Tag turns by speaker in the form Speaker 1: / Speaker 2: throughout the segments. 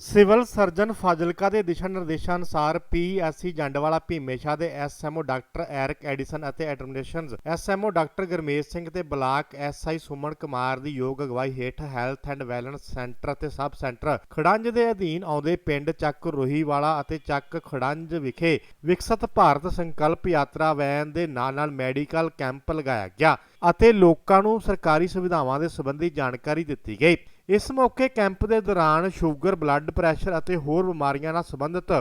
Speaker 1: Civil surgeon Fazilka ਦੇ ਦਿਸ਼ਾ ਨਿਰਦੇਸ਼ਾਂ ਅਨੁਸਾਰ ਪੀਐਸਸੀ ਜੰਡਵਾਲਾ ਭੀਮੇਸ਼ਾ ਦੇ ਐਸਐਮਓ ਡਾਕਟਰ ਐਰਿਕ ਐਡੀਸਨ ਅਤੇ administrations SMO doctor Gurmej Singh ਤੇ ਬਲਾਕ ਐਸਆਈ ਸੁਮਨ ਕੁਮਾਰ ਦੀ ਯੋਗ ਅਗਵਾਈ ਹੇਠ ਹੈਲਥ ਐਂਡ ਵੈਲਨੈਸ ਸੈਂਟਰ ਅਤੇ ਸਬ ਸੈਂਟਰ ਖੜੰਜ ਦੇ ਅਧੀਨ ਆਉਂਦੇ ਪਿੰਡ ਚੱਕ ਰੋਹੀਵਾਲਾ ਅਤੇ ਚੱਕ ਖੜੰਜ ਵਿਖੇ ਵਿਕਸਤ ਭਾਰਤ ਸੰਕਲਪ ਯਾਤਰਾ ਵੈਨ ਦੇ ਨਾਲ ਨਾਲ ਮੈਡੀਕਲ ਕੈਂਪ ਲਗਾਇਆ ਗਿਆ ਅਤੇ ਲੋਕਾਂ ਨੂੰ ਸਰਕਾਰੀ ਸੁਵਿਧਾਵਾਂ ਦੇ ਸੰਬੰਧੀ ਜਾਣਕਾਰੀ ਦਿੱਤੀ ਗਈ। ਇਸ ਮੌਕੇ ਕੈਂਪ ਦੇ ਦੌਰਾਨ ਸ਼ੂਗਰ, ਬਲੱਡ ਪ੍ਰੈਸ਼ਰ ਅਤੇ ਹੋਰ ਬਿਮਾਰੀਆਂ ਨਾਲ ਸੰਬੰਧਿਤ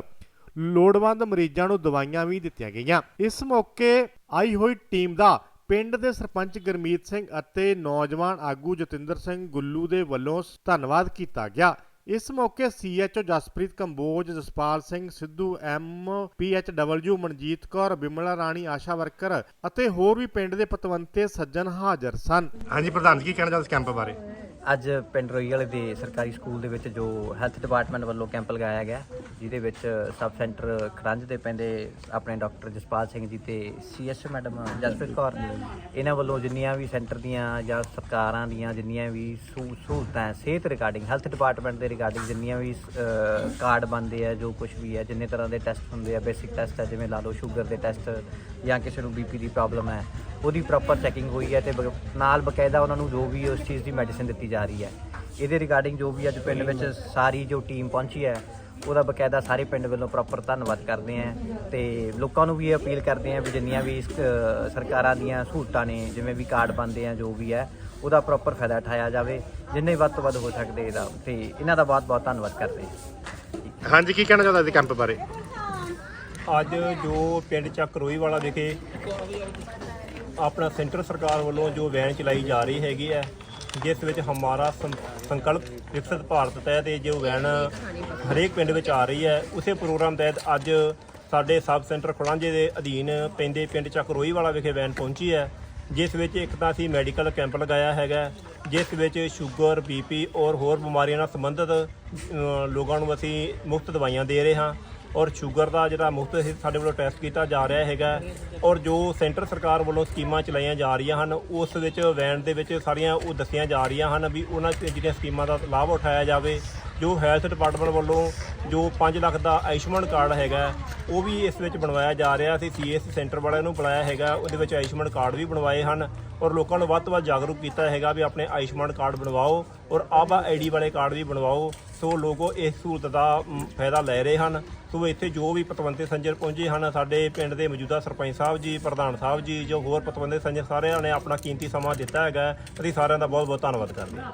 Speaker 1: ਲੋੜਵੰਦ ਮਰੀਜ਼ਾਂ ਨੂੰ ਦਵਾਈਆਂ ਵੀ ਦਿੱਤੀਆਂ ਗਈਆਂ। ਇਸ ਮੌਕੇ ਆਈ ਹੋਈ ਟੀਮ ਦਾ ਪਿੰਡ ਦੇ ਸਰਪੰਚ ਗੁਰਮੀਤ ਸਿੰਘ ਅਤੇ ਨੌਜਵਾਨ ਆਗੂ ਜਤਿੰਦਰ ਸਿੰਘ ਗੁੱਲੂ ਦੇ ਵੱਲੋਂ ਧੰਨਵਾਦ ਕੀਤਾ ਗਿਆ। ਇਸ ਮੌਕੇ CHO Jaspreet Kamboj, Jaspal Singh Sidhu, M PHW Manjit Kaur, Bimla Rani, ASHA worker ਅਤੇ ਹੋਰ ਵੀ ਪਿੰਡ ਦੇ ਪਤਵੰਤੇ ਸੱਜਣ ਹਾਜ਼ਰ ਸਨ। ਹਾਂਜੀ, ਪ੍ਰਧਾਨ ਜੀ, ਕੀ ਕਹਿਣਾ ਚਾਹੁੰਦੇ ਇਸ ਕੈਂਪ ਬਾਰੇ?
Speaker 2: ਅੱਜ ਪਿੰਡ ਰੋਈ ਵਾਲੇ ਦੇ ਸਰਕਾਰੀ ਸਕੂਲ ਦੇ ਵਿੱਚ ਜੋ ਹੈਲਥ ਡਿਪਾਰਟਮੈਂਟ ਵੱਲੋਂ ਕੈਂਪ ਲਗਾਇਆ ਗਿਆ, ਜਿਹਦੇ ਵਿੱਚ ਸਬ ਸੈਂਟਰ ਖੜੰਜ ਦੇ ਪੈਂਦੇ ਆਪਣੇ ਡਾਕਟਰ ਜਸਪਾਲ ਸਿੰਘ ਜੀ ਤੇ ਸੀਐਸ ਮੈਡਮ ਜਸਪ੍ਰੀਤ ਕੌਰ, ਇਹਨਾਂ ਵੱਲੋਂ ਜਿੰਨੀਆਂ ਵੀ ਸੈਂਟਰ ਦੀਆਂ ਜਾਂ ਸਰਕਾਰਾਂ ਦੀਆਂ ਜਿੰਨੀਆਂ ਵੀ ਸਹੂ- ਸਹੂਲਤਾਂ ਸਿਹਤ ਰਿਗਾਰਡਿੰਗ ਹੈਲਥ ਡਿਪਾਰਟਮੈਂਟ ਦੇ ਰਿਗਾਰਡਿੰਗ ਜਿੰਨੀਆਂ ਵੀ ਕਾਰਡ ਬਣਦੇ ਆ, ਜੋ ਕੁਝ ਵੀ ਹੈ, ਜਿੰਨੇ ਤਰ੍ਹਾਂ ਦੇ ਟੈਸਟ ਹੁੰਦੇ ਆ ਬੇਸਿਕ ਟੈਸਟ ਹੈ, ਜਿਵੇਂ ਲਾ ਲਓ ਸ਼ੂਗਰ ਦੇ ਟੈਸਟ ਜਾਂ ਕਿਸੇ ਨੂੰ ਬੀਪੀ ਦੀ ਪ੍ਰੋਬਲਮ ਹੈ ਉਹਦੀ ਪ੍ਰੋਪਰ ਚੈਕਿੰਗ ਹੋਈ ਹੈ ਤੇ ਬ- ਨਾਲ ਬਕਾਇਦਾ ਉਹਨਾਂ ਨੂੰ ਜੋ ਵੀ ਉਸ ਚੀਜ਼ ਦੀ ਮੈਡੀਸਿਨ ਦਿੱਤੀ ਜਾ ਰਹੀ ਹੈ। ਇਹਦੇ ਰਿਗਾਰਡਿੰਗ ਜੋ ਵੀ ਅੱਜ ਪਿੰਡ ਵਿੱਚ ਸਾਰੀ ਜੋ ਟੀਮ ਪਹੁੰਚੀ ਹੈ ਉਹਦਾ ਬਕਾਇਦਾ ਸਾਰੇ ਪਿੰਡ ਵੱਲੋਂ ਪ੍ਰੋਪਰ ਧੰਨਵਾਦ ਕਰਦੇ ਆਂ ਤੇ ਲੋਕਾਂ ਨੂੰ ਵੀ ਇਹ ਅਪੀਲ ਕਰਦੇ ਆਂ ਵੀ ਜਿੰਨੀਆਂ ਵੀ ਇਸ, ਅ, ਸਰਕਾਰਾਂ ਦੀਆਂ ਸਹੂਲਤਾਂ ਨੇ ਜਿਵੇਂ ਵੀ ਕਾਰਡ ਬਣਦੇ ਆ ਜੋ ਵੀ ਹੈ ਉਹਦਾ ਪ੍ਰੋਪਰ ਫਾਇਦਾ ਉਠਾਇਆ ਜਾਵੇ ਜਿੰਨੇ ਵੱਧ ਤੋਂ ਵੱਧ ਹੋ ਸਕਦੇ ਇਹਦਾ। ਤੇ ਇਹਨਾਂ ਦਾ ਬਹੁਤ ਬਹੁਤ ਧੰਨਵਾਦ ਕਰਦੇ ਹਾਂ।
Speaker 1: ਹਾਂਜੀ ਕੀ ਕਹਿਣਾ ਚਾਹੁੰਦੇ ਇਸ ਕੈਂਪ ਬਾਰੇ?
Speaker 3: ਅੱਜ ਜੋ ਪਿੰਡ ਚੱਕ ਰੋਈ ਵਾਲਾ ਵਿਖੇ ਆਪਣਾ ਸੈਂਟਰ ਸਰਕਾਰ ਵੱਲੋਂ ਜੋ ਵੈਨ ਚਲਾਈ ਜਾ ਰਹੀ ਹੈਗੀ ਹੈ, ਜਿਸ ਵਿੱਚ ਹਮਾਰਾ ਸੰਕਲਪ ਵਿਕਸਿਤ ਭਾਰਤ ਤਹਿਤ ਇਹ ਜੋ ਵੈਨ ਹਰੇਕ ਪਿੰਡ ਵਿੱਚ ਆ ਰਹੀ ਹੈ, ਉਸੇ ਪ੍ਰੋਗਰਾਮ ਤਹਿਤ ਅੱਜ ਸਾਡੇ ਸਬ ਸੈਂਟਰ ਖੁਲਾਂਜੇ ਦੇ ਅਧੀਨ ਪੈਂਦੇ ਪਿੰਡ ਚੱਕ ਰੋਈ ਵਾਲਾ ਵਿਖੇ ਵੈਨ ਪਹੁੰਚੀ ਹੈ, ਜਿਸ ਵਿੱਚ ਇੱਕ ਤਾਂ ਅਸੀਂ ਮੈਡੀਕਲ ਕੈਂਪ ਲਗਾਇਆ ਹੈਗਾ, ਜਿਸ ਵਿੱਚ ਸ਼ੂਗਰ ਬੀਪੀ ਔਰ ਹੋਰ ਬਿਮਾਰੀਆਂ ਨਾਲ ਸੰਬੰਧਿਤ ਲੋਕਾਂ ਨੂੰ ਅਸੀਂ ਮੁਫਤ ਦਵਾਈਆਂ ਦੇ ਰਹੇ ਹਾਂ। ਔਰ ਸ਼ੂਗਰ ਦਾ ਜਿਹੜਾ ਮੁਫਤ ਸਾਡੇ ਵੱਲੋਂ ਟੈਸਟ ਕੀਤਾ ਜਾ ਰਿਹਾ ਹੈਗਾ ਔਰ ਜੋ ਸੈਂਟਰ ਸਰਕਾਰ ਵੱਲੋਂ ਸਕੀਮਾਂ ਚਲਾਈਆਂ ਜਾ ਰਹੀਆਂ ਹਨ, ਉਸ ਵਿੱਚ ਵੈਨ ਦੇ ਵਿੱਚ ਸਾਰੀਆਂ ਉਹ ਦੱਸੀਆਂ ਜਾ ਰਹੀਆਂ ਹਨ ਵੀ ਉਹਨਾਂ ਚ ਜਿਹੜੀਆਂ ਸਕੀਮਾਂ ਦਾ ਲਾਭ ਉਠਾਇਆ ਜਾਵੇ, ਜੋ ਹੈਲਥ ਡਿਪਾਰਟਮੈਂਟ ਵੱਲੋਂ ਜੋ 5 ਲੱਖ ਦਾ ਆਯੁਸ਼ਮਾਨ ਕਾਰਡ ਹੈਗਾ, ਉਹ ਵੀ ਇਸ ਵਿੱਚ ਬਣਵਾਇਆ ਜਾ ਰਿਹਾ। ਸੀ ਸੀਐਸ ਸੈਂਟਰ ਵਾਲਿਆਂ ਨੂੰ ਬੁਲਾਇਆ ਹੈਗਾ, ਉਹਦੇ ਵਿੱਚ ਆਯੁਸ਼ਮਾਨ ਕਾਰਡ ਵੀ ਬਣਵਾਏ ਹਨ ਔਰ ਲੋਕਾਂ ਨੂੰ ਵੱਧ ਤੋਂ ਵੱਧ ਜਾਗਰੂਕ ਕੀਤਾ ਹੈਗਾ ਵੀ ਆਪਣੇ ਆਯੁਸ਼ਮਾਨ ਕਾਰਡ ਬਣਵਾਓ ਔਰ ਆਬਾ ਆਈਡੀ ਵਾਲੇ ਕਾਰਡ ਵੀ ਬਣਵਾਓ। ਸੋ ਲੋਕੋ ਇਸ ਸਹੂਲਤ ਦਾ ਮ, ਫਾਇਦਾ ਲੈ ਰਹੇ ਹਨ। ਸੋ ਇੱਥੇ ਜੋ ਵੀ ਪਤਵੰਤੇ ਸੰਜਰ ਪਹੁੰਚੇ ਹਨ ਸਾਡੇ ਪਿੰਡ ਦੇ ਮੌਜੂਦਾ ਸਰਪੰਚ ਸਾਹਿਬ ਜੀ ਪ੍ਰਧਾਨ ਸਾਹਿਬ ਜੀ ਜੋ ਹੋਰ ਪਤਵੰਤੇ ਸੰਜਰ ਸਾਰਿਆਂ ਨੇ ਆਪਣਾ ਕੀਮਤੀ ਸਮਾਂ ਦਿੱਤਾ ਹੈਗਾ ਅਸੀਂ ਸਾਰਿਆਂ ਦਾ ਬਹੁਤ ਬਹੁਤ ਧੰਨਵਾਦ ਕਰਦੇ ਹਾਂ।